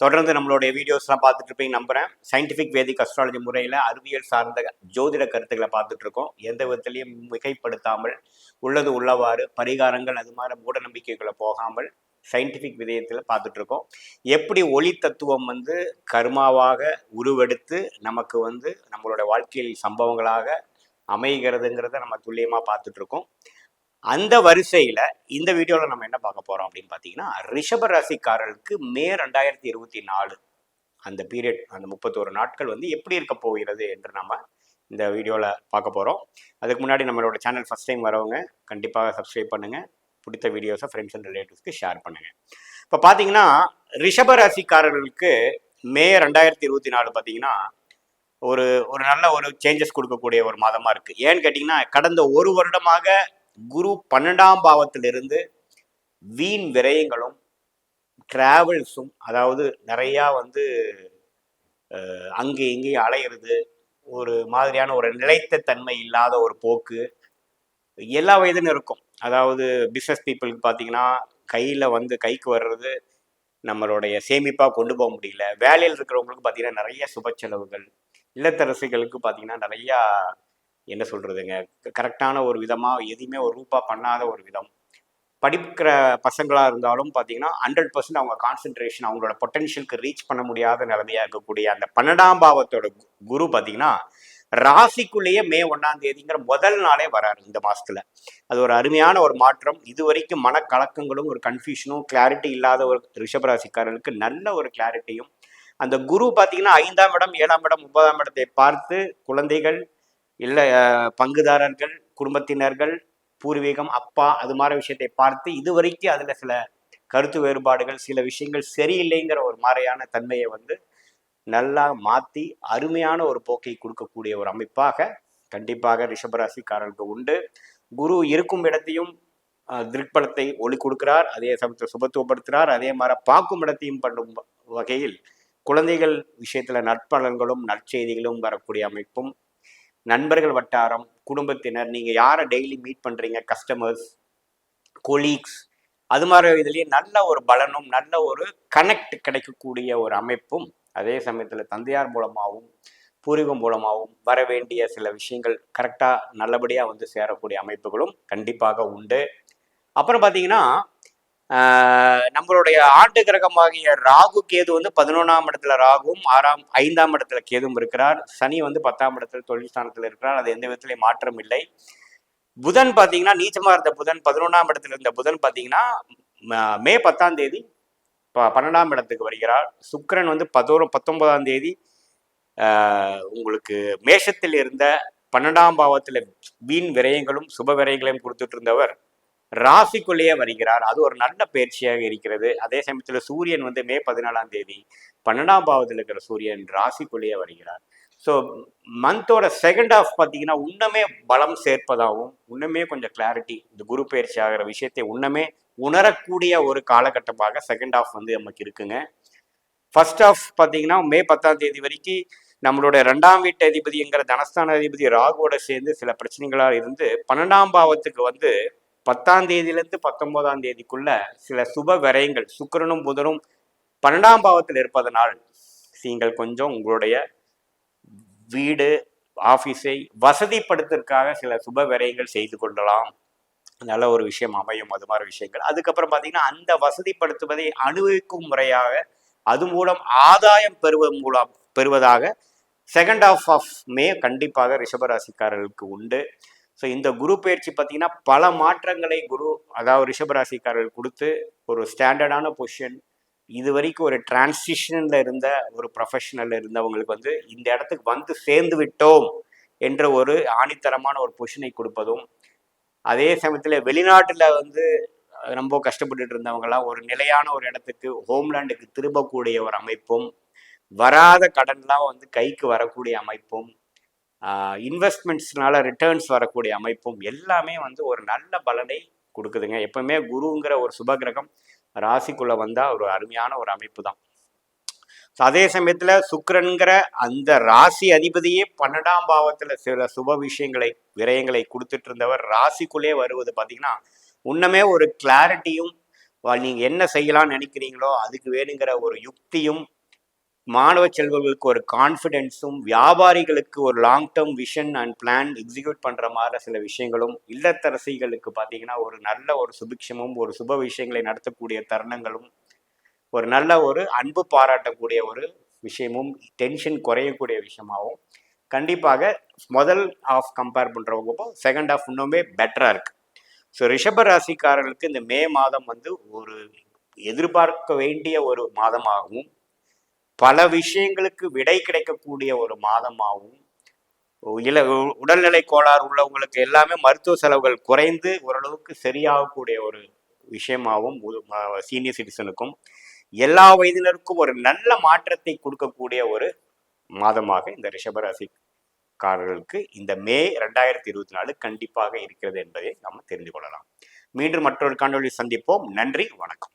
தொடர்ந்து நம்மளுடைய வீடியோஸ்லாம் பார்த்துட்டு இருப்பீங்க நம்புறேன். சயின்டிஃபிக் வேதிக் அஸ்ட்ராலஜி முறையில் அறிவியல் சார்ந்த ஜோதிட கருத்துக்களை பார்த்துட்டு இருக்கோம். எந்த விதத்திலையும் மிகைப்படுத்தாமல் உள்ளது உள்ளவாறு பரிகாரங்கள் அது மாதிரி மூட நம்பிக்கைகளை போகாமல் சயின்டிஃபிக் விதயத்தில் பார்த்துட்டு இருக்கோம். எப்படி ஒளி தத்துவம் வந்து கர்மாவாக உருவெடுத்து நமக்கு வந்து நம்மளோட வாழ்க்கையில் சம்பவங்களாக அமைகிறதுங்கிறத நம்ம துல்லியமாக பார்த்துட்டு இருக்கோம். அந்த வரிசையில் இந்த வீடியோவில் நம்ம என்ன பார்க்க போகிறோம் அப்படின்னு பார்த்தீங்கன்னா ரிஷப ராசிக்காரர்களுக்கு மே ரெண்டாயிரத்தி இருபத்தி நாலு அந்த பீரியட் அந்த முப்பத்தோரு நாட்கள் வந்து எப்படி இருக்க போகிறது என்று நம்ம இந்த வீடியோவில் பார்க்க போகிறோம் அதுக்கு முன்னாடி நம்மளோட சேனல் ஃபஸ்ட் டைம் வரவங்க கண்டிப்பாக சப்ஸ்கிரைப் பண்ணுங்கள் பிடித்த வீடியோஸை ஃப்ரெண்ட்ஸ் அண்ட் ரிலேட்டிவ்ஸ்க்கு ஷேர் பண்ணுங்கள் இப்போ பார்த்தீங்கன்னா ரிஷப ராசிக்காரர்களுக்கு மே ரெண்டாயிரத்தி இருபத்தி நாலு பார்த்தீங்கன்னா ஒரு ஒரு நல்ல ஒரு சேஞ்சஸ் கொடுக்கக்கூடிய ஒரு மாதமாக இருக்குது ஏன்னு கேட்டிங்கன்னா கடந்த ஒரு வருடமாக குரு பன்னெண்டாம் பாவத்திலிருந்து வீண் விரயங்களும் டிராவல்ஸும் அதாவது நிறையா வந்து அங்கே இங்கேயும் அலையிறது ஒரு மாதிரியான ஒரு நிலைத்த தன்மை இல்லாத ஒரு போக்கு எல்லா வயதிலும் இருக்கும். அதாவது பிஸ்னஸ் பீப்புளுக்கு பார்த்தீங்கன்னா கையில் வந்து கைக்கு வர்றது நம்மளுடைய சேமிப்பாக கொண்டு போக முடியல. வேலையில் இருக்கிறவங்களுக்கு பார்த்தீங்கன்னா நிறைய சுப செலவுகள் இல்லத்தரசிகளுக்கு பார்த்தீங்கன்னா நிறையா என்ன சொல்கிறதுங்க கரெக்டான ஒரு விதமாக எதையுமே ஒரு ரூபா பண்ணாத ஒரு விதம். படிக்கிற பசங்களாக இருந்தாலும் பார்த்தீங்கன்னா ஹண்ட்ரட் பர்சன்ட் அவங்க கான்சென்ட்ரேஷன் அவங்களோட பொட்டென்ஷியலுக்கு ரீச் பண்ண முடியாத நிலைமையாக இருக்கக்கூடிய அந்த பன்னெண்டாம் பாவத்தோட கு- குரு பார்த்தீங்கன்னா ராசிக்குள்ளேயே மே ஒன்றாம் தேதிங்கிற முதல் நாளே வராரு இந்த மாசத்துல. அது ஒரு அருமையான ஒரு மாற்றம். இது வரைக்கும் மனக்கலக்கங்களும் ஒரு கன்ஃபியூஷனும் கிளாரிட்டி இல்லாத ஒரு ரிஷபராசிக்காரர்களுக்கு நல்ல ஒரு கிளாரிட்டியும் அந்த குரு பார்த்தீங்கன்னா ஐந்தாம் இடம் ஏழாம் இடம் ஒன்பதாம் இடத்தை பார்த்து குழந்தைகள் இல்லை பங்குதாரர்கள் குடும்பத்தினர்கள் பூர்வீகம் அப்பா அது மாதிரி விஷயத்தை பார்த்து இதுவரைக்கும் அதில் சில கருத்து வேறுபாடுகள் சில விஷயங்கள் சரியில்லைங்கிற ஒரு மாதிரியான தன்மையை வந்து நல்லா மாற்றி அருமையான ஒரு போக்கை கொடுக்கக்கூடிய ஒரு அமைப்பாக கண்டிப்பாக ரிஷபராசிக்காரர்களுக்கு உண்டு. குரு இருக்கும் இடத்தையும் திருப்பலத்தை ஒளி கொடுக்கிறார். அதே சமயத்தில் சுபத்துவப்படுத்துகிறார் அதே மாதிரி பார்க்கும் இடத்தையும் பண்ணும் வகையில் குழந்தைகள் விஷயத்தில் நற்பலன்களும் நற்செய்திகளும் வரக்கூடிய அமைப்பும் நண்பர்கள் வட்டாரம் குடும்பத்தினர் நீங்கள் யாரை டெய்லி மீட் பண்ணுறீங்க கஸ்டமர்ஸ் கொலீக்ஸ் அது மாதிரி இதுலேயே நல்ல ஒரு பலனும் நல்ல ஒரு கனெக்ட் கிடைக்கக்கூடிய ஒரு அமைப்பும் அதே சமயத்தில் தந்தையார் மூலமாகவும் பூர்வீகம் மூலமாகவும் வர வேண்டிய சில விஷயங்கள் கரெக்டாக நல்லபடியாக வந்து சேரக்கூடிய அமைப்புகளும் கண்டிப்பாக உண்டு. அப்புறம் பார்த்தீங்கன்னா நம்மளுடைய ஆண்டு கிரகமாகிய ராகு கேது வந்து பதினொன்றாம் இடத்துல ராகுவும் ஆறாம் ஐந்தாம் இடத்துல கேதும் இருக்கிறார். சனி வந்து பத்தாம் இடத்துல தொழில் ஸ்தானத்தில் இருக்கிறார். அது எந்த விதத்திலையும் மாற்றம் இல்லை. புதன் பார்த்தீங்கன்னா நீச்சமாக இருந்த புதன் பதினொன்றாம் இடத்துல இருந்த புதன் பார்த்தீங்கன்னா மே பத்தாம் தேதி ப- பன்னெண்டாம் இடத்துக்கு வருகிறார். சுக்கரன் வந்து பதினோரு பத்தொன்பதாம் தேதி உங்களுக்கு மேஷத்தில் இருந்த பன்னெண்டாம் பாவத்தில் வீண் விரயங்களும் சுப விரயங்களையும் கொடுத்துட்டு இருந்தவர் ராசிக்குள்ளேயே வருகிறார். அது ஒரு நல்ல பயிற்சியாக இருக்கிறது. அதே சமயத்தில் சூரியன் வந்து மே பதினாலாம் தேதி பன்னெண்டாம் பாவத்தில் இருக்கிற சூரியன் ராசிக்குள்ளேயே வருகிறார். ஸோ மந்தோட செகண்ட் ஆஃப் பார்த்தீங்கன்னா இன்னுமே பலம் சேர்ப்பதாகவும் இன்னுமே கொஞ்சம் கிளாரிட்டி இந்த குரு பயிற்சி ஆகிற விஷயத்தை இன்னுமே உணரக்கூடிய ஒரு காலகட்டமாக செகண்ட் ஆஃப் வந்து நமக்கு இருக்குங்க. ஃபர்ஸ்ட் ஆஃப் பார்த்தீங்கன்னா மே பத்தாம் தேதி வரைக்கும் நம்மளுடைய ரெண்டாம் வீட்டு அதிபதிங்கிற தனஸ்தான அதிபதி ராகுவோட சேர்ந்து சில பிரச்சனைகளாக இருந்து பன்னெண்டாம் பாவத்துக்கு வந்து பத்தாம் தேதியிலேருந்து பத்தொன்பதாம் தேதிக்குள்ள சில சுப விரயங்கள் சுக்கிரனும் புதனும் பன்னெண்டாம் பாவத்தில் இருப்பதனால் நீங்கள் கொஞ்சம் உங்களுடைய வீடு ஆஃபீஸை வசதிப்படுத்துறதுக்காக சில சுப விரயங்கள் செய்து கொள்ளலாம். நல்ல ஒரு விஷயம் அமையும் அது மாதிரி விஷயங்கள். அதுக்கப்புறம் பார்த்தீங்கன்னா அந்த வசதிப்படுத்துவதை அனுபவிக்கும் முறையாக அது மூலம் ஆதாயம் பெறுவது மூலம் பெறுவதாக செகண்ட் ஆஃப் ஆஃப் மே கண்டிப்பாக ரிஷபராசிக்காரர்களுக்கு உண்டு. ஸோ இந்த குரு பயிற்சி பார்த்தீங்கன்னா பல மாற்றங்களை குரு அதாவது ரிஷபராசிக்காரர்கள் கொடுத்து ஒரு ஸ்டாண்டர்டான பொசிஷன் இது வரைக்கும் ஒரு டிரான்சிஷனில் இருந்த ஒரு ப்ரொஃபஷனல் இருந்தவங்களுக்கு வந்து இந்த இடத்துக்கு வந்து சேர்ந்து விட்டோம் என்ற ஒரு ஆணித்தரமான ஒரு பொசிஷனை கொடுப்பதும் அதே சமயத்தில் வெளிநாட்டில் வந்து ரொம்ப கஷ்டப்பட்டுட்டு இருந்தவங்களாம் ஒரு நிலையான ஒரு இடத்துக்கு ஹோம்லேண்டுக்கு திரும்பக்கூடிய ஒரு அமைப்பும் வராத கடன்லாம் வந்து கைக்கு வரக்கூடிய அமைப்பும் இன்வெஸ்ட்மெண்ட்ஸ்னால ரிட்டர்ன்ஸ் வரக்கூடிய அமைப்பும் எல்லாமே வந்து ஒரு நல்ல பலனை கொடுக்குதுங்க. எப்பவுமே குருங்கிற ஒரு சுபகிரகம் ராசிக்குள்ள வந்தா ஒரு அருமையான ஒரு அமைப்பு தான். ஸோ அதே சமயத்துல சுக்கரன்கிற அந்த ராசி அதிபதியே பன்னெண்டாம் பாவத்துல சில சுப விஷயங்களை விரயங்களை கொடுத்துட்டு இருந்தவர் ராசிக்குள்ளே வருவது பாத்தீங்கன்னா உன்னமே ஒரு கிளாரிட்டியும் நீங்க என்ன செய்யலாம்னு நினைக்கிறீங்களோ அதுக்கு வேணுங்கிற ஒரு யுக்தியும் மாணவ செல்வங்களுக்கு ஒரு கான்ஃபிடென்ஸும் வியாபாரிகளுக்கு ஒரு long term vision and plan execute பண்ணுற மாதிரி சில விஷயங்களும் இல்லத்தரசிகளுக்கு பார்த்தீங்கன்னா ஒரு நல்ல ஒரு சுபிக்ஷமும் ஒரு சுப விஷயங்களை நடத்தக்கூடிய தருணங்களும் ஒரு நல்ல ஒரு அன்பு பாராட்டக்கூடிய ஒரு விஷயமும் டென்ஷன் குறையக்கூடிய விஷயமாகவும் கண்டிப்பாக முதல் ஆஃப் கம்பேர் பண்ணுறவங்க செகண்ட் ஆஃப் இன்னுமே பெட்டராக இருக்குது ஸோ ரிஷப ராசிக்காரர்களுக்கு இந்த மே மாதம் வந்து ஒரு எதிர்பார்க்க வேண்டிய ஒரு மாதமாகவும் பல விஷயங்களுக்கு விடை கிடைக்கக்கூடிய ஒரு மாதமாகவும் இல உடல்நிலை கோளாறு உள்ளவங்களுக்கு எல்லாமே மருத்துவ செலவுகள் குறைந்து ஓரளவுக்கு சரியாகக்கூடிய ஒரு விஷயமாகவும் சீனியர் சிட்டிசனுக்கும் எல்லா வயதினருக்கும் ஒரு நல்ல மாற்றத்தை கொடுக்கக்கூடிய ஒரு மாதமாக இந்த ரிஷபராசிக்காரர்களுக்கு இந்த மே ரெண்டாயிரத்தி இருபத்தி நாலு கண்டிப்பாக இருக்கிறது என்பதை நாம் தெரிந்து கொள்ளலாம். மீண்டும் மற்றொரு காணொலி சந்திப்போம். நன்றி வணக்கம்.